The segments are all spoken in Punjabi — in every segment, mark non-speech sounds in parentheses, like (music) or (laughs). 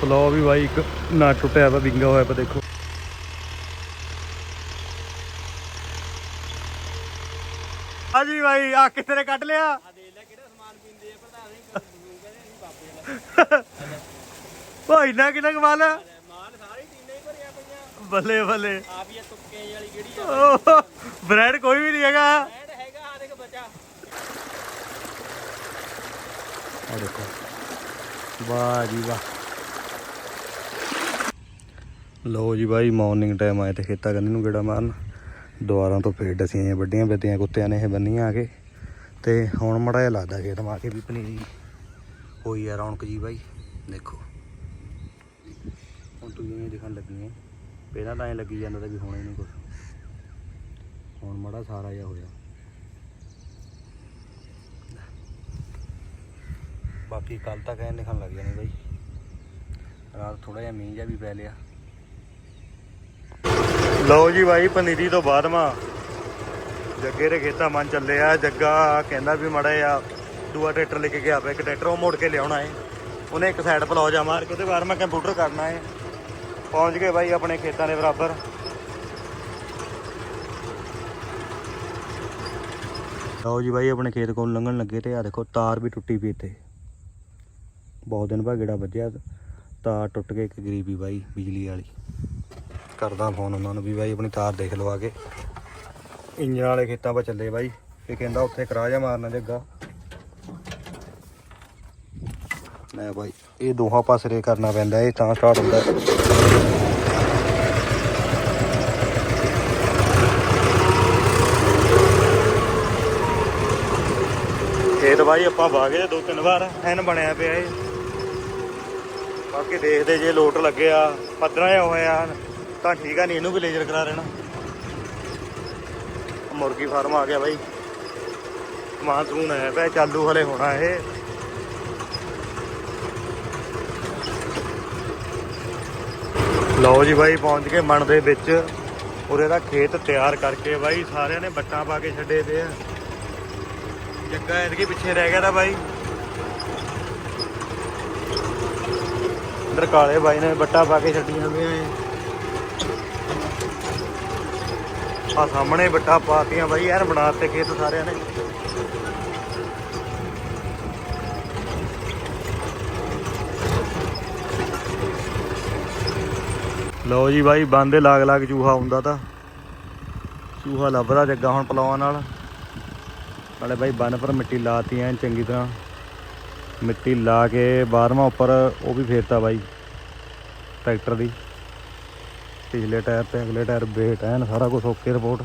ਪਲੋ ਵੀ ਬਾਈ, ਇੱਕ ਨਾ ਟੁੱਟਿਆ ਵਾ ਵਿੰਗਾ ਹੋਇਆ ਵਾ ਦੇਖੋ। ਹਾਂਜੀ ਬਾਈ, ਆ ਕਿੱਥੇ ਕੱਢ ਲਿਆ? ਆ ਦੇਖ ਲੈ ਕਿਹੜਾ ਸਮਾਨ ਪੀਂਦੇ ਆ ਪ੍ਰਧਾਨ ਜੀ ਕਹਿੰਦੇ ਅਸੀਂ ਬਾਪੇ ਦਾ ਭਾਈ ਨਾ ਕਿੰਨਾ ਕਮਾਲ ਆ ਮਾਲ ਸਾਰੀ ਟੀਨੇ ਹੀ ਭਰੀਆਂ ਪਈਆਂ ਬੱਲੇ ਬੱਲੇ। ਆਪ ਹੀ ਇਹ ਤੁੱਕੇ ਵਾਲੀ ਕਿਹੜੀ ਆ ਬ੍ਰੈਡ ਕੋਈ ਵੀ ਨਹੀਂ ਹੈਗਾ। ਐਡ ਹੈਗਾ ਆ ਦੇਖ ਬੱਚਾ ਆ ਦੇਖੋ। ਵਾਹ ਜੀ ਵਾਹ। ਲੋ ਜੀ ਬਾਈ ਮਾਰਨਿੰਗ ਟਾਈਮ ਆਏ ਤੇ ਖੇਤਾਂ ਕੰਨੀ ਨੂੰ ਗੇੜਾ ਮਾਰਨ। ਦੁਆਰਾਂ ਤੋਂ ਫੇਰ ਡਸੀਆਂ ਜਿਹੀਆਂ ਵੱਡੀਆਂ ਵੱਡੀਆਂ ਕੁੱਤਿਆਂ ਨੇ ਇਹ ਬੰਨੀਆਂ ਆ ਕੇ। ਤੇ ਹੁਣ ਮੜਾ ਜਿਹਾ ਲੱਗਦਾ ਖੇਤ ਮਾ ਕੇ ਵੀ ਪਨੀਰੀ। ਹੋਈ ਆ ਰੌਣਕ ਜੀ ਬਾਈ, ਦੇਖੋ। ਹੁਣ ਤੁਸੀਂ ਜਿਵੇਂ ਦਿਖਣ ਲੱਗੀਆਂ ਪਹਿਲਾਂ ਤਾਂ ਐ ਲੱਗੀ ਜਾਂਦਾ ਤਾਂ ਵੀ ਹੋਣਾ ਹੀ ਨਹੀਂ ਕੁਝ ਹੁਣ ਮੜਾ ਸਾਰਾ ਜਿਹਾ ਹੋਇਆ। ਬਾਕੀ ਕੱਲ ਤੱਕ ਐ ਨਿਕਲਣ ਲੱਗ ਜਾਣੀ ਬਾਈ। ਰਾਤ ਥੋੜਾ ਜਿਹਾ ਮੀਂਹ ਜਿਹਾ ਵੀ ਪੈ ਲਿਆ। ਲਓ ਜੀ ਬਾਈ, ਪਨੀਰੀ ਤੋਂ ਬਾਅਦ ਮਾ। ਜੱਗੇ ਦੇ ਖੇਤਾਂ ਮਨ ਚੱਲੇ ਆ, ਜੱਗਾ ਕਹਿੰਦਾ ਵੀ ਮੜਾ ਆ ਦੂਆ ਟਰੈਕਟਰ ਲੈ ਕੇ ਗਿਆ ਪਿਆ ਇੱਕ ਟਰੈਕਟਰ ਉਹ ਮੋੜ ਕੇ ਲਿਆਉਣਾ ਏ। ਉਹਨੇ ਇੱਕ ਸਾਈਡ ਪਲੌ ਜਾ ਮਾਰ ਕੇ, ਉਹਦੇ ਬਾਅਦ ਮੈਂ ਕੰਪਿਊਟਰ ਕਰਨਾ ਏ। ਪਹੁੰਚ ਗਏ ਬਾਈ ਆਪਣੇ ਖੇਤਾਂ ਦੇ ਬਰਾਬਰ। ਲਓ ਜੀ ਬਾਈ, ਆਪਣੇ ਖੇਤ ਕੋਲ ਲੰਘਣ ਲੱਗੇ ਤੇ ਆ ਦੇਖੋ, ਤਾਰ ਵੀ ਟੁੱਟੀ ਪਈ ਇੱਥੇ। ਬਹੁਤ ਦਿਨ ਬਾਅਦ ਗੇੜਾ ਵੱਜਿਆ, ਤਾਰ ਟੁੱਟ ਕੇ ਇੱਕ ਗਰੀਬੀ ਬਾਈ, ਬਿਜਲੀ ਵਾਲੀ। ਕਰਦਾ ਫੋਨ ਉਹਨਾਂ ਨੂੰ ਵੀ ਬਾਈ ਆਪਣੀ ਤਾਰ ਦੇਖ ਲਵਾ ਕੇ। ਇੰਜਣ ਵਾਲੇ ਖੇਤਾਂ 'ਪਾ ਚੱਲੇ ਬਾਈ। ਇਹ ਕਹਿੰਦਾ ਉੱਥੇ ਕਰਾ ਜਾ ਮਾਰਨਾ ਜੱਗਾ। ਲੈ ਬਾਈ, ਇਹ ਦੋਹਾਂ ਪਾਸਰੇ ਕਰਨਾ ਪੈਂਦਾ, ਇਹ ਤਾਂ ਸਟਾਰਟ ਹੁੰਦਾ। ਖੇਤ ਬਾਈ ਆਪਾਂ ਵਾਗੇ ਦੋ ਤਿੰਨ ਵਾਰ, ਐਨ ਬਣਿਆ ਪਿਆ ਇਹ। ਬਾਕੀ ਦੇਖਦੇ ਜੇ ਲੋਟ ਲੱਗਿਆ ਪੱਧਰਾ ਜਿਹਾ ਹੋਇਆ ਤਾਂ ਠੀਕ ਆ, ਨਹੀਂ ਇਹਨੂੰ ਵੀ ਲੇਜ਼ਰ ਕਰਾ ਲੈਣਾ। ਮੁਰਗੀ ਫਾਰਮ ਆ ਗਿਆ ਬਾਈ। ਮਾਨਸੂਨ ਹੈ ਪਿਆ, ਚਾਲੂ ਹਲੇ ਹੋਣਾ ਇਹ। ਲਓ ਜੀ ਬਾਈ, ਪਹੁੰਚ ਕੇ ਮਣ ਦੇ ਵਿੱਚ। ਉਰੇ ਦਾ ਖੇਤ ਤਿਆਰ ਕਰਕੇ ਬਾਈ, ਸਾਰਿਆਂ ਨੇ ਬੱਟਾਂ ਪਾ ਕੇ ਛੱਡੇ ਤੇ ਆ। ਜੱਗਾ ਐਤਕੀ ਪਿੱਛੇ ਰਹਿ ਗਿਆ ਤਾਂ ਬਾਈ। ਅੰਦਰ ਕਾਲੇ ਬਾਈ ਨੇ ਬੱਟਾ ਪਾ ਕੇ ਛੱਡੀਆਂ ਹੋਈਆਂ ਏ ਆ ਸਾਹਮਣੇ ਬੱਟਾ ਪਾਤੀਆਂ ਬਾਈ, ਯਾਰ ਬਣਾਤੇ ਖੇਤ ਸਾਰਿਆਂ ਨੇ। ਲਓ ਜੀ ਬਾਈ, ਬੰਦੇ ਲਾਗ ਲਾਗ ਚੂਹਾ ਹੁੰਦਾ ਤਾਂ। ਚੂਹਾ ਲੱਭਦਾ ਜੱਗਾ ਹੁਣ ਪਲਾਵਾਂ ਨਾਲ। ਨਾਲੇ ਬਾਈ, ਬੰਨ ਪਰ ਮਿੱਟੀ ਲਾਤੀ ਐਨ ਚੰਗੀ ਤਰ੍ਹਾਂ। ਮਿੱਟੀ ਲਾ ਕੇ ਬਾਰਵਾਂ ਉੱਪਰ ਉਹ ਵੀ ਫੇਰਤਾ ਬਾਈ, ਟਰੈਕਟਰ ਦੀ। ਪਿਛਲੇ ਟਾਇਰ ਤੇ ਅਗਲੇ ਟਾਇਰ ਬੇਟ ਐਨ ਸਾਰਾ ਕੁਝ ਓਕੇ ਰਿਪੋਰਟ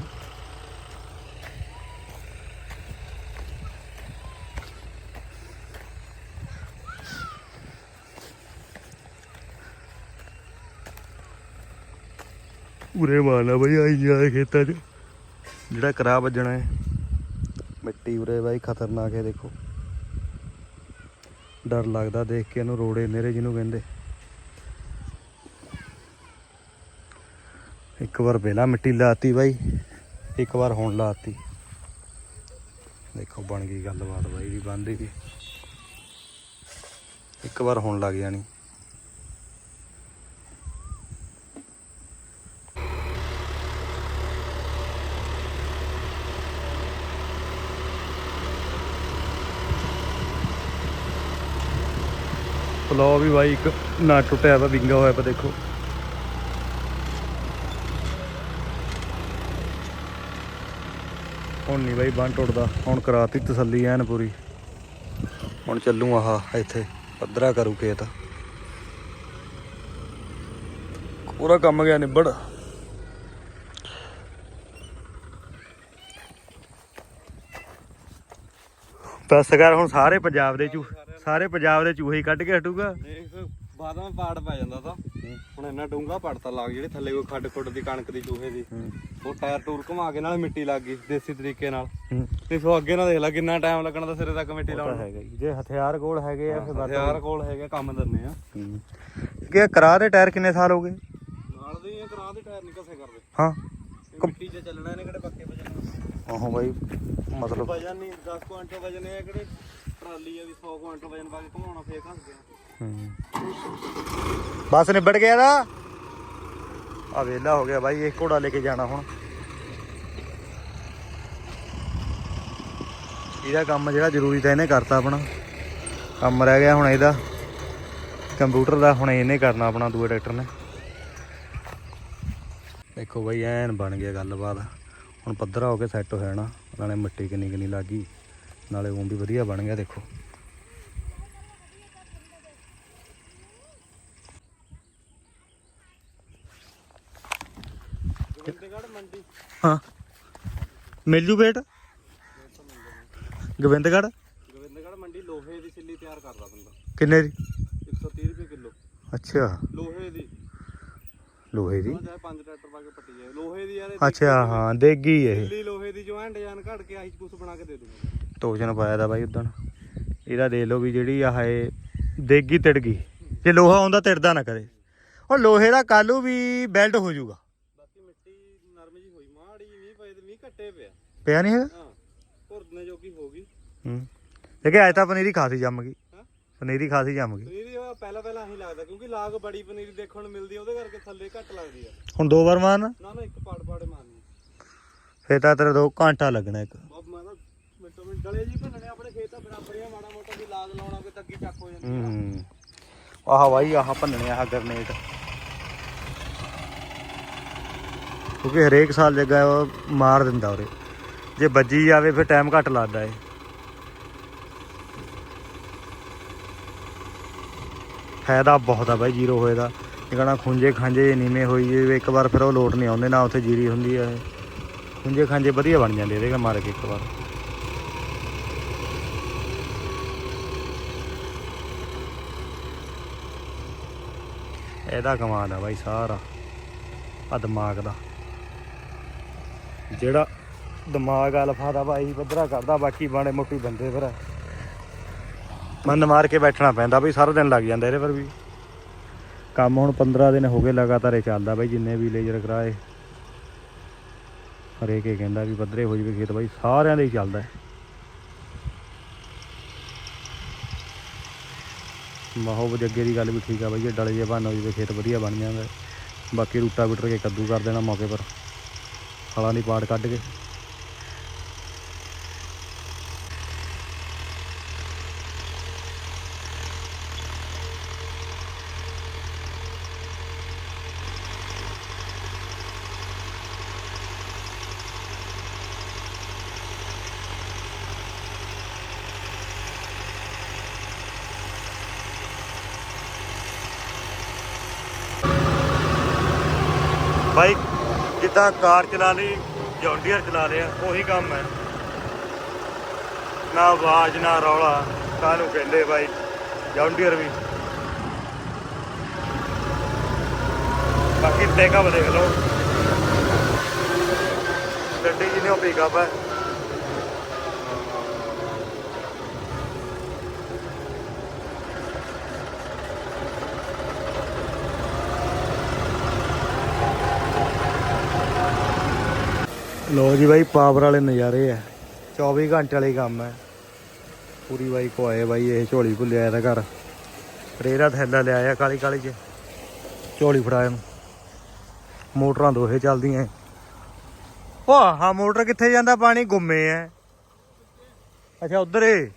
ਉਰੇ ਮਾਲਾ ਬਾਈ ਆਈ ਜਾ ਖੇਤਾਂ 'ਚ। ਜਿਹੜਾ ਕਰਾ ਵੱਜਣਾ ਹੈ ਮਿੱਟੀ ਉਰੇ ਬਾਈ ਖਤਰਨਾਕ ਹੈ ਦੇਖੋ। ਡਰ ਲੱਗਦਾ ਦੇਖ ਕੇ ਇਹਨੂੰ ਰੋੜੇ ਨੇਰੇ ਜਿਹਨੂੰ ਕਹਿੰਦੇ। ਇੱਕ ਵਾਰ ਪਹਿਲਾਂ ਮਿੱਟੀ ਲਾਤੀ ਬਾਈ, ਇੱਕ ਵਾਰ ਹੁਣ ਲਾਤੀ। ਦੇਖੋ ਬਣ ਗਈ ਗੱਲਬਾਤ ਬਾਈ ਵੀ ਬੰਦੀ ਦੀ ਇੱਕ ਵਾਰ ਹੁਣ ਲੱਗ ਜਾਣੀ। ਪਲੋ ਵੀ ਬਾਈ ਇੱਕ ਨਾ ਟੁੱਟਿਆ ਵਾ, ਵਿੰਗਾ ਹੋਇਆ ਵਾ, ਦੇਖੋ। ਹੁਣ ਨਹੀਂ ਬਾਈ ਬੰਨ ਟੁੱਟਦਾ ਹੁਣ ਕਰਾਤੀ ਤਸੱਲੀ ਐਨ ਪੂਰੀ। ਹੁਣ ਚੱਲੂ ਆਹ ਇੱਥੇ ਪੱਧਰਾ ਕਰੂ ਖੇਤ। ਪੂਰਾ ਕੰਮ ਗਿਆ ਨਿਬੜ। ਬਸ ਕਰ ਹੁਣ ਸਾਰੇ ਪੰਜਾਬ ਦੇ ਚੂ ਸਾਰੇ ਪੰਜਾਬ ਦੇ ਚੂਹੇ ਹੀ ਕੱਢ ਕੇ ਹਟੂਗਾ। ਦੇਖ ਬਾਦਾਂ ਪਾੜ ਪੈ ਜਾਂਦਾ ਤਾਂ। ਹੁਣ ਇੰਨਾ ਡੂੰਗਾ ਪੜਤਾ ਲੱਗ ਜਿਹੜੇ ਥੱਲੇ ਕੋਈ ਖੱਡ ਖੁੱਡ ਦੀ ਕਣਕ ਦੀ ਚੂਹੇ ਦੀ। ਉਹ ਟਾਇਰ ਟੂਰ ਘੁਮਾ ਕੇ ਨਾਲ ਮਿੱਟੀ ਲੱਗ ਗਈ ਦੇਸੀ ਤਰੀਕੇ ਨਾਲ। ਹੂੰ। ਤੇ ਸੋ ਅੱਗੇ ਨਾ ਦੇਖ ਲੈ ਕਿੰਨਾ ਟਾਈਮ ਲੱਗਣਾ ਤਾਂ ਸਿਰੇ ਤੱਕ ਮਿੱਟੀ ਲਾਉਣ ਹੈਗਾ ਜੀ ਜੇ ਹਥਿਆਰ ਕੋਲ ਹੈਗੇ ਆ ਫਿਰ ਹਥਿਆਰ ਕੋਲ ਹੈਗੇ ਕੰਮ ਦਿੰਨੇ ਆ। ਕਿ ਕਰਾ ਦੇ ਟਾਇਰ ਕਿੰਨੇ ਸਾਲ ਹੋ ਗਏ? ਨਾਲ ਦੇ ਇਹ ਕਰਾ ਦੇ ਟਾਇਰ ਨਹੀਂ ਘਸੇ ਕਰਦੇ। ਹਾਂ। ਇਹ ਮਿੱਟੀ 'ਚ ਚੱਲਣਾ ਇਹਨੇ ਕਿਹੜੇ ਪੱਕੇ ਵਜਨ ਆਹੋ ਬਾਈ ਮਤਲਬ ਵਜਨ ਨਹੀਂ 10 ਕੁਆਂਟਲ ਵਜਨ ਇਹ ਕਿਹੜੇ ਟਰਾਲੀ ਆ ਵੀ 100 ਕੁਇੰਟਲ ਵਜਨ ਪਾ ਕੇ ਘਮਾਉਣਾ ਫੇਰ ਘਸ ਗਿਆ। ਹੂੰ। ਬਸ ਨਿਬੜ ਗਿਆ ਦਾ ਆ ਵੇਲਾ ਹੋ ਗਿਆ ਬਾਈ ਇਹ ਘੋੜਾ ਲੈ ਕੇ ਜਾਣਾ ਹੁਣ। ਇਹਦਾ ਕੰਮ ਜਿਹੜਾ ਜ਼ਰੂਰੀ ਤਾਂ ਇਹਨੇ ਕਰਤਾ ਆਪਣਾ। ਕੰਮ ਰਹਿ ਗਿਆ ਹੁਣ ਇਹਦਾ। ਕੰਪਿਊਟਰ ਦਾ ਹੁਣ ਇਹਨੇ ਕਰਨਾ ਆਪਣਾ ਦੂਏ ਡਾਕਟਰ ਨੇ। ਦੇਖੋ ਬਾਈ, ਐਨ ਬਣ ਗਿਆ ਗੱਲਬਾਤ। ਹੁਣ ਪੱਧਰਾ ਹੋ ਕੇ ਸੈੱਟ ਹੋ ਜਾਣਾ। ਨਾਲੇ ਮਿੱਟੀ ਕਿੰਨੀ ਕਿੰਨੀ ਲੱਗ ਗਈ। ਨਾਲੇ ਉਹ ਵੀ ਵਧੀਆ ਬਣ ਗਿਆ, ਦੇਖੋ। ਹਾਂ। ਮਿਲ ਜੂ ਬੇਟ ਗੋਬਿੰਦਗੜ੍ਹ? ਗੋਬਿੰਦਗੜ੍ਹ ਮੰਡੀ ਲੋਹੇ ਦੀ ਛਿੱਲੀ ਤਿਆਰ ਕਰਦਾ ਬੰਦਾ। ਕਿੰਨੇ ਦੀ? 130 ਰੁਪਏ ਕਿਲੋ। ਅੱਛਾ। ਲੋਹੇ ਦੀ। ਲੋਹੇ ਦੀ? 5 ਟਰੈਕਟਰ ਪਾ ਕੇ ਪੱਟੀ ਜਾਏ ਲੋਹੇ ਦੀ ਯਾਰ ਅੱਛਾ ਹਾਂ ਦੇਗੀ ਇਹ। ਛਿੱਲੀ ਲੋਹੇ ਦੀ ਜੋ ਐਂ ਡਿਜ਼ਾਈਨ ਘੜ ਕੇ ਆਹੀ ਕੁਛ ਬਣਾ ਕੇ ਦੇ ਦੂੰਗਾ। ਟੋਜਨ ਪਾਇਆ ਦਾ ਬਾਈ ਉਦਣ। ਇਹਦਾ ਦੇ ਲਓ ਵੀ ਜਿਹੜੀ ਆਹ ਇਹ ਦੇਗੀ ਤਿੜ ਗਈ। ਜੇ ਲੋਹਾ ਆਉਂਦਾ ਤਿੜਦਾ ਨਾ ਕਰੇ। ਉਹ ਲੋਹੇ ਦਾ ਕਾਲੂ ਵੀ ਬੈਲਟ ਹੋ ਜਾਊਗਾ। ਬਾਕੀ ਮਿੱਟੀ ਨਰਮ ਜੀ ਹੋਈ ਮਾੜੀ ਮੀਂਹ ਪਏ ਤੇ ਮੀਂਹ ਘੱਟੇ ਪਿਆ। ਪਿਆ ਨਹੀਂ ਹੈਗਾ? ਭੁਰਦਨੇ ਜੋਗੀ ਹੋ ਗਈ। ਹੂੰ। ਲੇਕਿਨ ਅੱਜ ਤਾਂ ਪਨੀਰੀ ਖਾਸੀ ਜੰਮ ਗਈ। ਹਾਂ? ਪਨੀਰੀ ਖਾਸੀ ਜੰਮ ਗਈ। ਪਨੀਰੀ ਉਹ ਪਹਿਲਾਂ ਪਹਿਲਾਂ ਹੀ ਲੱਗਦਾ ਕਿਉਂਕਿ ਲਾਗ ਬੜੀ ਪਨੀਰੀ ਦੇਖਣ ਨੂੰ ਮਿਲਦੀ ਆ, ਉਹਦੇ ਕਰਕੇ ਥੱਲੇ ਘੱਟ ਲੱਗਦੀ ਆ। ਹੁਣ ਦੋ ਵਾਰ ਮਾਰਨ? ਨਾ ਨਾ ਇੱਕ ਪਾੜ ਪਾੜੇ ਮਾਰਨੀ ਫੇਰ ਤਾਂ ਤੇਰੇ ਦੋ ਘੰਟਾ ਲੱਗਣਾ ਇੱਕ। ਬਾਬ ਮੈਂ ਤਾਂ ਮਿੰਟੋ ਮਿੰਟ ਗਲੇ ਜੀ ਭੰਨਣੇ ਆਪਣੇ ਖੇਤ ਤਾਂ ਬਰਾਬਰ ਹੀ ਆ, ਮਾੜਾ ਮੋਟਾ ਵੀ ਲਾਗ ਲਾਉਣਾ ਕੋਈ ਤੱਗੀ ਚੱਕ ਹੋ ਜਾਂਦੀ ਆ। ਹੂੰ। ਆਹ ਬਾਈ ਆਹ ਭੰਨਣੇ ਆਹ ਗਰਨੇਟ ਕਿਉਂਕਿ ਹਰੇਕ ਸਾਲ ਜੱਗਾ ਉਹ ਮਾਰ ਦਿੰਦਾ ਉਰੇ। ਜੇ ਵੱਜੀ ਜਾਵੇ ਫਿਰ ਟਾਈਮ ਘੱਟ ਲੱਗਦਾ ਏ। ਫਾਇਦਾ ਬਹੁਤ ਆ ਬਾਈ ਜ਼ੀਰੋ ਹੋਏ ਦਾ। ਨਿਕਣਾ ਖੁੰਝੇ ਖਾਂਜੇ ਨੀਵੇਂ ਹੋਈ ਜੇ ਇੱਕ ਵਾਰ ਫਿਰ ਉਹ ਲੋਟ ਨਹੀਂ ਆਉਂਦੇ, ਨਾ ਉੱਥੇ ਜੀਰੀ ਹੁੰਦੀ ਆ। ਇਹ ਖੁੰਝੇ ਖਾਂਜੇ ਵਧੀਆ ਬਣ ਜਾਂਦੇ ਇਹਦੇ ਮਾਰ ਕੇ ਇੱਕ ਵਾਰ। ਇਹਦਾ ਕਮਾਲ ਆ ਬਾਈ ਸਾਰਾ। ਆ ਦਿਮਾਗ ਦਾ। ਜਿਹੜਾ ਦਿਮਾਗ ਅਲਫਾ ਦਾ ਭਾਈ ਪੱਧਰਾ ਕਰਦਾ, ਬਾਕੀ ਬਾਣੇ ਮੋਟੀ ਬੰਦੇ ਫਿਰ। ਮਨ ਮਾਰ ਕੇ ਬੈਠਣਾ ਪੈਂਦਾ ਬਈ, ਸਾਰਾ ਦਿਨ ਲੱਗ ਜਾਂਦਾ ਇਹਦੇ ਪਰ ਵੀ। ਕੰਮ ਹੁਣ 15 ਦਿਨ ਹੋ ਗਏ ਲਗਾਤਾਰ ਇਹ ਚੱਲਦਾ ਬਈ, ਜਿੰਨੇ ਵੀ ਲੇਜਰ ਕਰਾਏ। ਹਰੇਕ ਇਹ ਕਹਿੰਦਾ ਵੀ ਪੱਧਰੇ ਹੋ ਜਵੇ ਖੇਤ ਬਾਈ, ਸਾਰਿਆਂ ਦੇ ਹੀ ਚੱਲਦਾ ਹੈ। ਜੱਗੇ ਦੀ ਗੱਲ ਵੀ ਠੀਕ ਆ ਬਾਈ, ਜੇ ਡਲੇ ਜੇ ਬਣ ਹੋ ਜਵੇ ਖੇਤ ਵਧੀਆ ਬਣ ਜਾਂਦਾ ਬਾਕੀ ਰੂਟਾ ਬਿਟਰ ਕੇ ਕੱਦੂ ਕਰ ਦੇਣਾ ਮੌਕੇ ਪਰ। ਹਲਾਂ ਦੀ ਪਾੜ ਕੱਢ ਕੇ। ਬਾਈਕ ਜਿੱਦਾਂ ਕਾਰ ਚਲਾ ਲਈ ਜੌਂਡੀਅਰ ਚਲਾ ਲਿਆ ਉਹੀ ਕੰਮ ਹੈ। ਨਾ ਆਵਾਜ਼, ਨਾ ਰੌਲਾ, ਕਾਹਨੂੰ ਕਹਿੰਦੇ ਬਾਈ, ਜੌਂਡੀਅਰ ਵੀ। ਬਾਕੀ ਟੇਕਅਪ ਦੇਖ ਲਓ। ਗੱਡੀ ਜਿਹਨੇ ਉਹ ਪਿਕਅਪ ਹੈ। ਲੋ ਜੀ ਬਾਈ ਪਾਵਰ ਵਾਲੇ ਨਜ਼ਾਰੇ ਆ। 24 ਘੰਟੇ ਵਾਲੇ ਕੰਮ ਹੈ ਪੂਰੀ ਬਾਈ ਕੋ ਆਏ ਬਾਈ, ਇਹ ਝੋਲੀ ਭੁੱਲਿਆ ਇਹਦਾ ਘਰ। ਰੇਰਾ ਥੈਲਾ ਲਿਆਇਆ ਕਾਲੀ ਕਾਲੀ ਚ। ਝੋਲੀ ਫੜਾਇਆ ਨੂੰ ਮੋਟਰਾਂ ਦੋਹੇ ਚੱਲਦੀਆਂ। ਓ ਹਾਂ ਮੋਟਰ ਕਿੱਥੇ ਜਾਂਦਾ? ਪਾਣੀ ਗੁੰਮੇ ਐ ਅੱਛਾ, ਉਧਰ ਏ।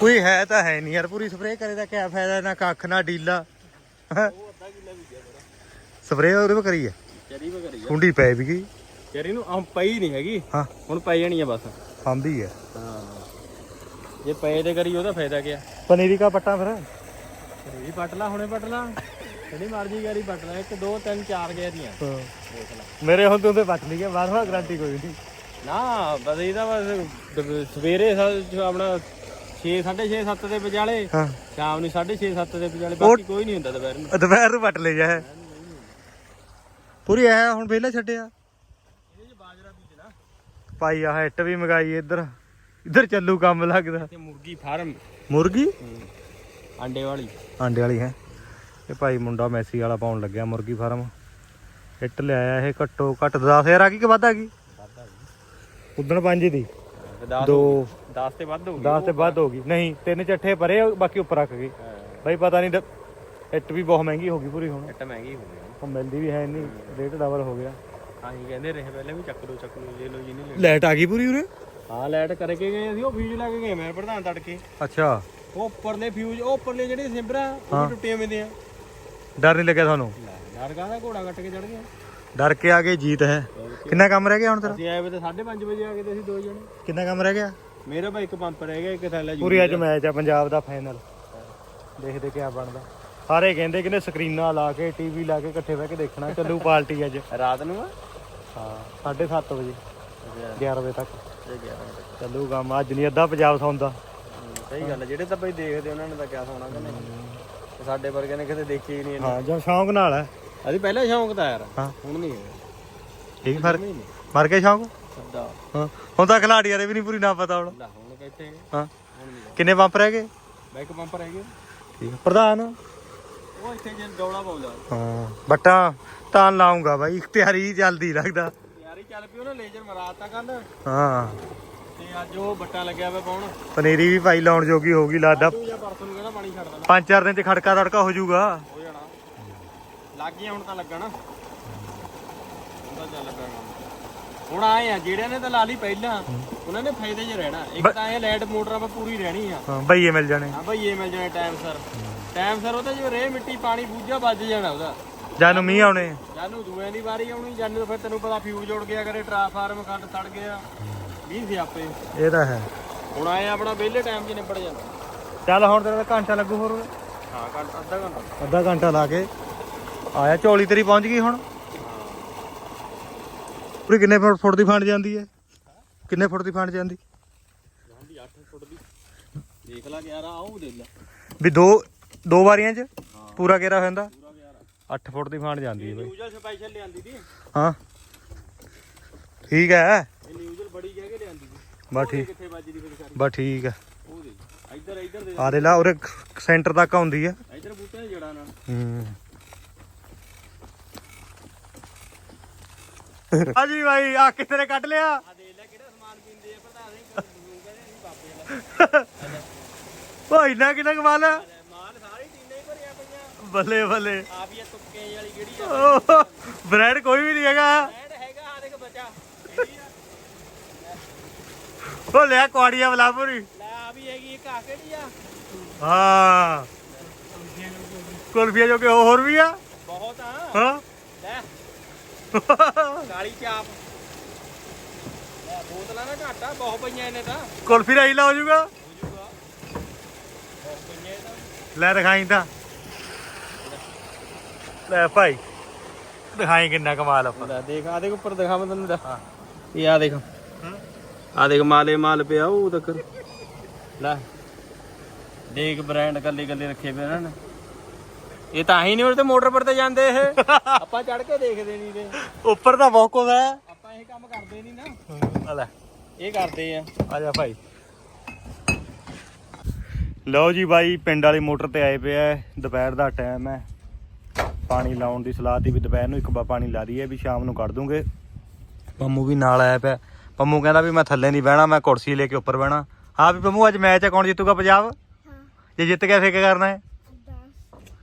ਕੋਈ ਹੈ ਤਾਂ ਹੈ ਨਹੀਂ ਯਾਰ ਪੂਰੀ ਸਪਰੇਅ ਕਰੇ ਦਾ ਕਿਆ ਫਾਇਦਾ ਨਾ ਕੱਖ ਨਾ ਡੀਲਾ। ਉਹ ਅੱਧਾ ਕਿੱਲਾ ਸਪਰੇਅ ਉਹਦੇ ਪਰ ਕਰੀ ਹੈ ਚਰੀ ਵੀ ਕਰੀ ਕੁੰਡੀ ਪੈ ਵੀ ਗਈ। ਚਰੀ ਨੂੰ ਆਮ ਪਈ ਨਹੀਂ ਹੈਗੀ। ਹਾਂ। ਹੁਣ ਪੈ ਜਾਣੀ ਆ ਬਸ। ਫਾਂਦੀ ਹੈ ਹਾਂ। ਜੇ ਪਏ ਤੇ ਕਰੀ ਉਹਦਾ ਫਾਇਦਾ ਕੀ ਪਨੀਰੀ ਕਾ ਪੱਟਾ ਫਿਰ? ਵੀ ਪੱਟ ਲਾ ਹੁਣੇ ਪੱਟ ਲਾ। ਜਿਹੜੀ ਮਰਜ਼ੀ ਗਾੜੀ ਪੱਟ ਲਾ। ਇੱਕ ਦੋ ਤਿੰਨ ਚਾਰ ਗਿਆ ਦੀਆਂ। ਦੇਖ ਲੈ। ਮੇਰੇ ਹੁਣ ਤੋਂ ਤੇ ਪੱਟ ਲਈ ਗਿਆ ਬਾਰਵਾ ਗਾਰੰਟੀ ਕੋਈ ਨਹੀਂ। ਨਾ ਬਸ ਇਹਦਾ ਬਸ ਦ- ਸਵੇਰੇ ਆਪਣਾ 6 6:30 7 ਦੇ ਵਿਚਾਲੇ। ਹਾਂ। ਸ਼ਾਮ ਨੂੰ 6:30 7 ਦੇ ਵਿਚਾਲੇ। ਬਾਕੀ ਕੋਈ ਨਹੀਂ ਹੁੰਦਾ ਦੁਪਹਿਰ ਨੂੰ। ਦੁਪਹਿਰ ਨੂੰ ਪੱਟ ਲੈ ਜਾ ਪੂਰੀ ਐ ਹੁਣ ਵਿਹਲਾ ਛੱਡਿਆ। ਇਹਦੇ ਚ ਬਾਜਰਾ ਬੀਜਣਾ ਭਾਈ ਆਹ ਇੱਟ ਵੀ ਮਗਾਈ ਇੱਧਰ। ਇੱਧਰ ਚੱਲੂ ਕੰਮ ਲੱਗਦਾ। ਤੇ ਮੁਰਗੀ ਫਾਰਮ। ਮੁਰਗੀ? ਆਂਡੇ ਵਾਲੀ। ਆਂਡੇ ਵਾਲੀ ਹੈ। ਇਹ ਭਾਈ ਮੁੰਡਾ ਮੈਸੀ ਵਾਲਾ ਪਾਉਣ ਲੱਗਿਆ ਮੁਰਗੀ ਫਾਰਮ। ਹਿੱਟ ਲਿਆਇਆ ਇਹ ਘੱਟੋ ਘੱਟ 10000 ਆ ਗਈ ਕਿ ਵੱਧ ਆ ਗਈ? ਉਦਣ ਪੰਜ ਦੀ। ਦੋ। 10 ਤੇ ਵੱਧ ਹੋ 10 ਤੇ ਵੱਧ ਹੋ ਗਈ। ਨਹੀਂ ਤਿੰਨ ਚੱਠੇ ਪਰੇ ਬਾਕੀ ਉੱਪਰ ਰੱਖ ਗਏ। ਬਾਈ ਪਤਾ ਨਹੀਂ ਹਿੱਟ ਵੀ ਬਹੁਤ ਮਹਿੰਗੀ ਹੋ ਗਈ ਪੂਰੀ ਹੁਣ। ਇੱਟ ਮਹਿੰਗੀ ਹੋ ਗਈ ਉਹ ਮਿਲਦੀ ਵੀ ਹੈ ਨਹੀਂ ਰੇਟ ਡਬਲ ਹੋ ਗਿਆ। ਆਹੀ ਕਹਿੰਦੇ ਰਹੇ ਪਹਿਲੇ ਵੀ ਚੱਕ ਲੋ ਚੱਕ ਲੋ ਲੈ ਲੋ ਜੀ ਨਹੀਂ ਲਾਈਟ ਆ ਗਈ ਪੂਰੀ ਉਰੇ? ਹਾਂ ਲਾਈਟ ਕਰਕੇ ਗਏ ਅਸੀਂ ਉਹ ਫਿਊਜ਼ ਲਾ ਕੇ ਗਏ ਮੈਂ ਪ੍ਰਧਾਨ ਤੜਕੇ। ਅੱਛਾ। ਉਹ ਉੱਪਰਲੇ ਫਿਊਜ਼ ਉਹ ਉੱਪਰਲੇ ਜਿਹੜੇ ਸਿੰਬਰਾਂ ਉਹ ਵੀ ਟੁੱਟੀਆਂ ਮਿੰਦੀਆਂ ਡਰ ਨਹੀਂ ਲੱਗਿਆ ਤੁਹਾਨੂੰ? ਡਰ ਦਾ ਘੋੜਾ ਕੱਟ ਕੇ ਚੜ ਗਿਆ। ਡਰ ਕੇ ਆ ਗਏ ਜੀਤ ਹੈ। ਕਿੰਨਾ ਕੰਮ ਰਹਿ ਗਿਆ ਹੁਣ ਤੇਰਾ? ਅਸੀਂ ਆਏ ਵੇ ਤੇ 5:30 ਵਜੇ ਆ ਗਏ ਤੇ ਅਸੀਂ ਦੋ ਜਣੇ। ਕਿੰਨਾ ਕੰਮ ਰਹਿ ਗਿਆ? ਮੇਰਾ ਭਾਈ ਇੱਕ ਪੰਪ ਰਹਿ ਗਿਆ ਇੱਕ ਥੈਲਾ ਜੂ ਪੂਰੀ ਅੱਜ ਮੈਚ ਆ ਪੰਜਾਬ ਦਾ ਫਾਈਨਲ ਦੇਖਦੇ ਕਿਆ ਬਣਦਾ। ਸਾਰੇ ਕਹਿੰਦੇ ਕਹਿੰਦੇ ਸਕਰੀਨਾਂ ਲਾ ਕੇ ਟੀਵੀ ਲਾ ਕੇ ਇਕੱਠੇ ਬਹਿ ਕੇ ਦੇਖਣਾ ਚੱਲੂ ਪਾਰਟੀ ਅੱਜ। ਰਾਤ ਨੂੰ ਆ? ਹਾਂ 7:30 ਵਜੇ 11 ਵਜੇ ਤੱਕ। ਇਹ ਗਿਆ ਚੱਲੂ ਕੰਮ ਅੱਜ ਨਹੀਂ ਅੱਧਾ ਪੰਜਾਬ ਸੌਂਦਾ। ਸਹੀ ਗੱਲ ਜਿਹੜੇ ਤਾਂ ਬਈ ਦੇਖਦੇ ਉਹਨਾਂ ਨੇ ਤਾਂ ਕਿਆ ਸੋਣਾ ਕਿ ਨਹੀਂ? ਤੇ ਸਾਡੇ ਵਰਗੇ ਨੇ ਕਿਤੇ ਦੇਖੀ ਹੀ ਨਹੀਂ ਹਾਂ ਜਾਂ ਸ਼ੌਂਕ ਨਾਲ ਹੈ ਅਸੀਂ ਪਹਿਲਾਂ ਸ਼ੌਂਕ ਤਾਂ ਯਾਰ ਹਾਂ। ਹੁਣ ਨਹੀਂ ਹੈ ਠੀਕ ਫ਼ਰਕ? ਮਰ ਕੇ ਸ਼ੌਂਕ? ਹਾਂ। ਹੁਣ ਤਾਂ ਖਿਲਾੜੀਆਂ ਦੇ ਵੀ ਨਹੀਂ ਪੂਰੀ ਨਾ ਪਤਾ ਹੁਣ। ਲੈ ਹਾਂ। ਕਿੰਨੇ ਪੰਪ ਰਹਿ ਗਏ? ਬੈਕ ਪੰਪ ਰਹਿ ਗਏ ਠੀਕ ਪ੍ਰਧਾਨ? ਉਹ ਇੱਥੇ ਜੇ ਡੌਲਾ ਪਾਉਂਦਾ। ਹਾਂ। ਬੱਟਾ ਤਾਂ ਲਾਉਂਗਾ ਬਾਈ। ਤਿਆਰੀ ਚੱਲਦੀ ਲੱਗਦਾ। ਯਾਰੀ ਚੱਲ ਪਿਓ ਨਾ ਲੇਜ਼ਰ ਮਰਾਤਾ ਕੱਲ ਹਾਂ। ਤੇ ਅੱਜ ਉਹ ਬੱਟਾ ਲੱਗਿਆ ਵਾ ਪਾਉਣ। ਪਨੀਰੀ ਵੀ ਭਾਈ ਲਾਉਣ ਜੋਗੀ ਹੋਗੀ ਲੱਗਦਾ ਤੂੰ ਜਾਂ ਪਰਸੋਂ ਨੂੰ ਕਹਿੰਦਾ ਪਾਣੀ ਛੱਡ ਦੇਣਾ। ਪੰਜ ਚਾਰ ਦਿਨ ਚ ਖੜਕਾ ਤੜਕਾ ਹੋ ਜਾਊਗਾ। ਹੋ ਜਾਣਾ। ਲੱਗ ਗਿਆ ਹੁਣ ਤਾਂ ਲੱਗਣਾ। ਹੁਣ ਤਾਂ ਚੱਲ ਪਿਆ ਕੰਮ ਹੁਣ ਆਏ ਆ ਜਿਹੜਿਆਂ ਨੇ ਤਾਂ ਲਾ ਲਈ ਪਹਿਲਾਂ ਉਹਨਾਂ ਨੇ ਫਾਇਦੇ 'ਚ ਰਹਿਣਾ। ਇੱਕ ਤਾਂ ਇਹ ਲਾਈਟ ਮੋਟਰ ਆਪਾਂ ਪੂਰੀ ਰਹਿਣੀ ਆ। ਹਾਂ ਬਈਏ ਮਿਲ ਜਾਣੇ। ਹਾਂ ਬਈ ਇਹ ਮਿਲ ਜਾਣਾ ਟਾਈਮ ਸਰ ਟਾਈਮ ਸਰ ਉਹਦਾ ਜਿਵੇਂ ਰੇ ਮਿੱਟੀ ਪਾਣੀ ਬੂਝਾ ਵੱਜ ਜਾਣਾ ਉਹਦਾ। ਜਾਨੂੰ ਮੀਂਹ ਆਉਣੇ। ਜਾਨੂੰ ਦੂਆਂ ਦੀ ਵਾਰੀ ਆਉਣੀ ਜਾਨੂੰ ਫਿਰ ਤੈਨੂੰ ਪਤਾ ਫਿਊਜ਼ ਜੁੜ ਗਿਆ ਕਰੇ ਟਰਾਂਸਫਾਰਮ ਖੰਡ ਸੜ ਗਿਆ। 20 ਸਿਆਪੇ ਇਹ ਤਾਂ ਹੈ। ਹੁਣ ਆਏ ਆਪਣਾ ਵਿਹਲੇ ਟਾਈਮ 'ਚ ਨਿਬੜ ਜਾਂਦਾ ਚੱਲ ਹੁਣ ਤੇਰਾ ਘੰਟਾ ਲੱਗੂ ਹੋਰ। ਹਾਂ ਘੰਟਾ ਅੱਧਾ ਘੰਟਾ। ਅੱਧਾ ਘੰਟਾ ਲਾ ਕੇ। ਆਇਆ ਝੋਲੀ ਤੇਰੀ ਪਹੁੰਚ ਗਈ ਹੁਣ? ਪੂਰੀ ਕਿੰਨੇ ਫੁੱਟ ਫੁੱਟ ਦੀ ਫਾਂਡ ਜਾਂਦੀ ਹੈ? ਕਿੰਨੇ ਫੁੱਟ ਦੀ ਫਾਂਡ ਜਾਂਦੀ? ਜਾਂਦੀ 8 ਫੁੱਟ ਦੀ ਦੇਖ ਲਾ ਯਾਰ ਆਉ ਦੇ ਲੈ ਵੀ ਦੋ ਦੋ ਵਾਰੀਆਂ ਚ? ਪੂਰਾ ਗੇਰਾ ਹੋ ਜਾਂਦਾ? 8 ਫੁੱਟ ਦੀ ਫਾਂਡ ਜਾਂਦੀ ਹੈ ਬਾਈ। ਨਿਊਜ਼ਲ ਸਪੈਸ਼ਲ ਲਿਆਂਦੀ ਦੀ ਹਾਂ। ਠੀਕ ਹੈ। ਇਹ ਨਿਊਜ਼ਲ ਬੜੀ ਕਹਿ ਕੇ ਲਿਆਂਦੀ ਦੀ ਬਸ ਠੀਕ। ਕਿੱਥੇ ਵੱਜਦੀ ਫਿਰ ਸਾਰੀ ਬਸ ਠੀਕ ਹੈ। ਉਹ ਦੇ ਇੱਧਰ ਇੱਧਰ ਦੇ। ਆ ਦੇ ਲਾ ਉਰੇ ਸੈਂਟਰ ਤੱਕ ਆਉਂਦੀ ਹੈ। ਇੱਧਰ ਬੂਟੇ ਜੜਾ ਨਾਲ। ਹੂੰ। ਹਾਂਜੀ ਭਾਈ ਆ ਕਿੱਥੇ ਨੇ ਕੱਢ ਲਿਆ? ਆ ਦੇ ਲੈ ਕਿਹੜਾ ਸਮਾਨ ਪੀਂਦੇ ਆ ਪ੍ਰਧਾਨ ਜੀ ਕਹਿੰਦੇ ਅਸੀਂ ਬਾਪੇ ਵਾਲਾ। (laughs) ਓ ਇੰਨਾ ਕਿੰਨਾ ਕਮਾਲ ਆ? ਮਾਲ ਸਾਰੀ ਟੀਨੇ ਹੀ ਭਰੀਆਂ ਪਈਆਂ। ਬੱਲੇ ਬੱਲੇ। ਆ ਵੀ ਇਹ ਤੁੱਕੇ ਵਾਲੀ ਕਿਹੜੀ ਆ। ਓ ਬ੍ਰੈਡ ਕੋਈ ਵੀ ਨਹੀਂ ਹੈਗਾ। ਆ ਦੇਖ ਬੱਚਾ। ਉਹ ਲਿਆ ਕੁਆੜੀਆਂ ਬਲਾਪੁਰੀ। ਲੈ ਆ ਵੀ ਹੈਗੀ ਇੱਕ ਆ ਕਿਹੜੀ ਆ? ਹਾਂ। ਕੁਲਫੀਆ ਜੋ ਕਿ ਹੋਰ ਵੀ ਆ? ਬਹੁਤ ਆ। ਹਾਂ। ਲੈ। ਕਾਲੀ ਚਾਪ। ਲੈ ਬੋਤਲਾਂ ਨਾ ਘਾਟਾ ਬਹੁਤ ਪਈਆਂ ਇਹਨੇ ਤਾਂ। ਹੋ ਕੁਲਫੀ ਰਾਈ ਲਾ ਹੋ ਜਾਊਗਾ ਜੂਗਾ ਬਹੁਤ ਪਈਆਂ ਇਹ ਤਾਂ। ਲੈ ਦਿਖਾਈ ਤਾਂ। ਲੈ ਭਾਈ ਦਿਖਾਈ ਕਿੰਨਾ ਕਮਾਲ ਆਪਾਂ। ਲੈ ਦੇਖ ਆ ਦੇਖ ਉੱਪਰ ਦਿਖਾ ਮੈਂ ਤੈਨੂੰ ਦਿਖਾ ਇਹ ਆ ਦੇਖ। ਆ ਦੇਖ ਮਾਲੇ ਮਾਲ ਪਿਆ ਉਹ ਤੱਕ। ਲੈ। ਦੇਖ ਬ੍ਰਾਂਡ ਕੱਲੇ ਕੱਲੇ ਰੱਖੇ ਪਏ ਇਹਨਾਂ ਨੇ। ਇਹ ਤਾਂ ਹੀ ਨਹੀਂ ਉਹ ਤੇ ਮੋਟਰ ਪਰ ਤੇ ਜਾਂਦੇ ਇਹ। (laughs) ਆਪਾਂ ਚੜ ਕੇ ਦੇਖਦੇ ਨਹੀਂ ਤੇ। ਉੱਪਰ ਤਾਂ ਬਹੁਤ ਕੁਝ ਹੈ। ਆਪਾਂ ਇਹ ਕੰਮ ਕਰਦੇ ਨਹੀਂ ਨਾ। ਆ ਲੈ। ਇਹ ਕਰਦੇ ਆ। ਆ ਜਾ ਭਾਈ। ਲਓ ਜੀ ਬਾਈ ਪਿੰਡ ਵਾਲੀ ਮੋਟਰ ਤੇ ਆਏ ਪਿਆ। ਦੁਪਹਿਰ ਦਾ ਟਾਈਮ ਹੈ। ਪਾਣੀ ਲਾਉਣ ਦੀ ਸਲਾਹ ਤੀ ਵੀ ਦੁਪਹਿਰ ਨੂੰ ਇੱਕ ਵਾਰ ਪਾਣੀ ਲਾ ਦਈਏ ਵੀ ਸ਼ਾਮ ਨੂੰ ਕੱਢ ਦੂੰਗੇ। ਪੰਮੂ ਵੀ ਨਾਲ ਆਇਆ ਪਿਆ। ਪੰਮੂ ਕਹਿੰਦਾ ਵੀ ਮੈਂ ਥੱਲੇ ਨਹੀਂ ਬਹਿਣਾ ਮੈਂ ਕੁਰਸੀ ਲੈ ਕੇ ਉੱਪਰ ਬਹਿਣਾ। ਹਾਂ ਵੀ ਪੰਮੂ ਅੱਜ ਮੈਚ ਹੈ ਕੌਣ ਜਿੱਤੂਗਾ ਪੰਜਾਬ? ਜੇ ਜਿੱਤ ਗਿਆ ਫੇਰ ਕੀ ਕਰਨਾ ਹੈ?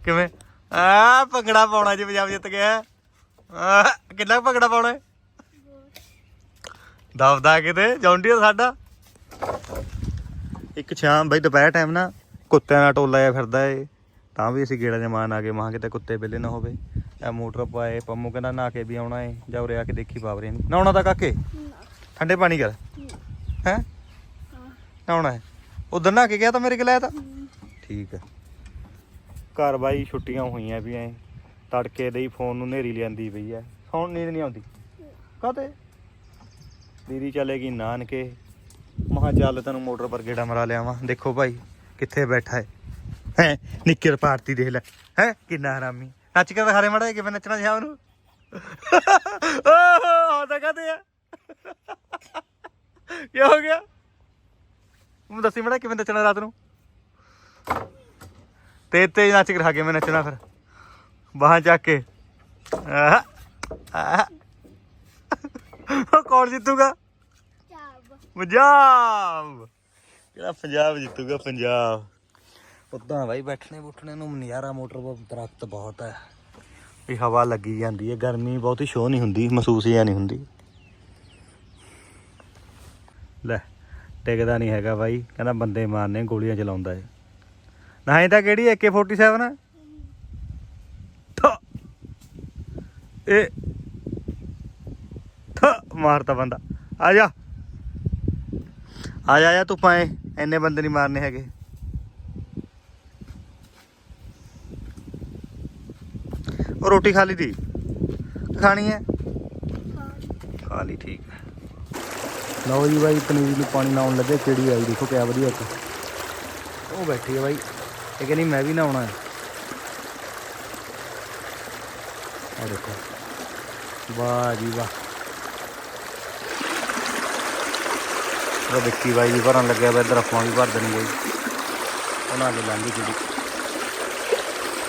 ਕਿਵੇਂ? ਆ ਭੰਗੜਾ ਪਾਉਣਾ ਜੇ ਪੰਜਾਬ ਜਿੱਤ ਗਿਆ। ਆ ਕਿੰਨਾ ਭੰਗੜਾ ਪਾਉਣਾ ਦਬਦਾ ਕਿਤੇ ਜੌਂਡੀਆ ਸਾਡਾ। ਇੱਕ ਸ਼ਾਮ ਬਈ ਦੁਪਹਿਰ ਟਾਈਮ ਨਾ, ਕੁੱਤਿਆਂ ਦਾ ਟੋਲਾ ਜਿਹਾ ਫਿਰਦਾ ਏ। ਤਾਂ ਵੀ ਅਸੀਂ ਗੇੜਾ ਜਮਾਨ ਆ ਗਏ। ਮਹਾਂ ਕਿਤੇ ਕੁੱਤੇ ਬਿੱਲੇ ਨਾ ਹੋਵੇ। ਇਹ ਮੋਟਰ ਪਾਏ ਪੰਮੂ ਕਹਿੰਦਾ ਨਹਾ ਕੇ ਵੀ ਆਉਣਾ ਏ। ਜਾ ਉਰੇ ਆ ਕੇ ਦੇਖੀ ਪਾਵਰੇ ਨੂੰ। ਨਹਾਉਣਾ ਤਾਂ ਕਾਕੇ? ਠੰਡੇ ਪਾਣੀ ਕਰ। ਹੈ? ਨਹਾਉਣਾ ਹੈ। ਉਧਰ ਨਹਾ ਕੇ ਗਿਆ ਤਾਂ ਮੇਰੇ ਕੋਲ ਆਇਆ ਤਾਂ। ਠੀਕ ਹੈ। ਘਰ ਬਾਈ ਛੁੱਟੀਆਂ ਹੋਈਆਂ ਵੀ ਐ। ਤੜਕੇ ਦੇ ਹੀ ਫੋਨ ਨੂੰ ਨੇਰੀ ਲਿਆਂਦੀ ਪਈ ਐ। ਸੌਣ ਨੀਂਦ ਨਹੀਂ ਆਉਂਦੀ। ਕਾਤੇ ਦੀਦੀ ਚਲੇਗੀ ਨਾਨਕੇ। ਮਹਾ ਚੱਲ ਤੈਨੂੰ ਮੋਟਰ ਪਰ ਗੇੜਾ ਮਰਾ ਲਿਆਵਾਂ। ਦੇਖੋ ਭਾਈ ਕਿੱਥੇ ਬੈਠਾ ਹੈ ਹੈ ਨਿੱਕਰ ਪਾਰਟੀ ਦੇਖ ਲੈ। ਹੈ, ਕਿੰਨਾ ਹਰਾਮੀ। ਨੱਚ ਕੇ ਦਿਖਾ ਦੇ ਮੜਾ ਕਿਵੇਂ ਨੱਚਣਾ ਸ਼ਾਮ ਨੂੰ। ਓਹ ਆਉਂਦਾ ਕਾਤੇ ਆ। ਕੀ ਹੋ ਗਿਆ? ਮੈਨੂੰ ਦੱਸੀ ਮੜਾ ਕਿਵੇਂ ਨੱਚਣਾ ਰਾਤ ਨੂੰ। ਤੇ ਤੇ ਨੱਚ ਕੇ ਦਿਖਾ ਕੇ ਮੈਂ ਨੱਚਣਾ ਫਿਰ। ਬਾਹਾਂ ਚੱਕ ਕੇ। ਆਹ ਆਹ। ਉਹ ਕੌਣ ਜਿੱਤੂਗਾ? ਪੰਜਾਬ। ਕਿਹੜਾ ਪੰਜਾਬ ਜਿੱਤੂਗਾ? ਪੰਜਾਬ। ਉਦਾਂ ਬਾਈ ਬੈਠਣੇ ਬੁੱਠਣੇ ਨੂੰ ਨਜ਼ਾਰਾ ਮੋਟਰ ਦਰਖਤ ਬਹੁਤ ਹੈ। ਵੀ ਹਵਾ ਲੱਗੀ ਜਾਂਦੀ ਹੈ ਗਰਮੀ ਬਹੁਤੀ ਸ਼ੋ ਨਹੀਂ ਹੁੰਦੀ ਮਹਿਸੂਸ ਹੀ ਨਹੀਂ ਹੁੰਦੀ। ਲੈ ਟਿਕਦਾ ਨਹੀਂ ਹੈਗਾ ਬਾਈ। ਕਹਿੰਦਾ ਬੰਦੇ ਮਾਰਨੇ ਗੋਲੀਆਂ ਚਲਾਉਂਦਾ ਏ। ਨਾ ਇਹ ਤਾਂ ਕਿਹੜੀ AK47? ਹੈ ਥ। ਇਹ। ਥ, ਮਾਰਤਾ ਬੰਦਾ। ਆ ਜਾ। ਆ ਜਾ, ਆ ਤੂੰ ਪਾਏ ਇੰਨੇ ਬੰਦੇ ਨਹੀਂ ਮਾਰਨੇ ਹੈਗੇ। ਉਹ ਰੋਟੀ ਖਾ ਲਈ ਦੀ ਖਾਣੀ ਹੈ? ਖਾ ਲਈ, ਠੀਕ ਹੈ। ਲਓ ਜੀ ਬਾਈ, ਪਨੀਰ ਨੂੰ ਪਾਣੀ ਲਾਉਣ ਲੱਗੇ, ਕਿਹੜੀ ਆਈ ਦੇਖੋ, ਕਿਆ ਵਧੀਆ ਇੱਕ। ਉਹ ਬੈਠੀ ਹੈ ਬਾਈ। ਇਹ ਕਹਿੰਦੀ ਮੈਂ ਵੀ ਨਹਾਉਣਾ ਹੈ। ਆ ਦੇਖੋ। ਵਾਹ ਜੀ ਵਾਹ। ਉਹ ਵਿੱਕੀ ਬਾਈ ਵੀ ਭਰਨ ਲੱਗਿਆ ਵਾ, ਇੱਧਰ ਆਪਾਂ ਵੀ ਭਰ ਦੇਣੀ ਬਾਈ ਉਹਨਾਂ ਦੇ ਲੰਘੀ ਜਿਹੜੀ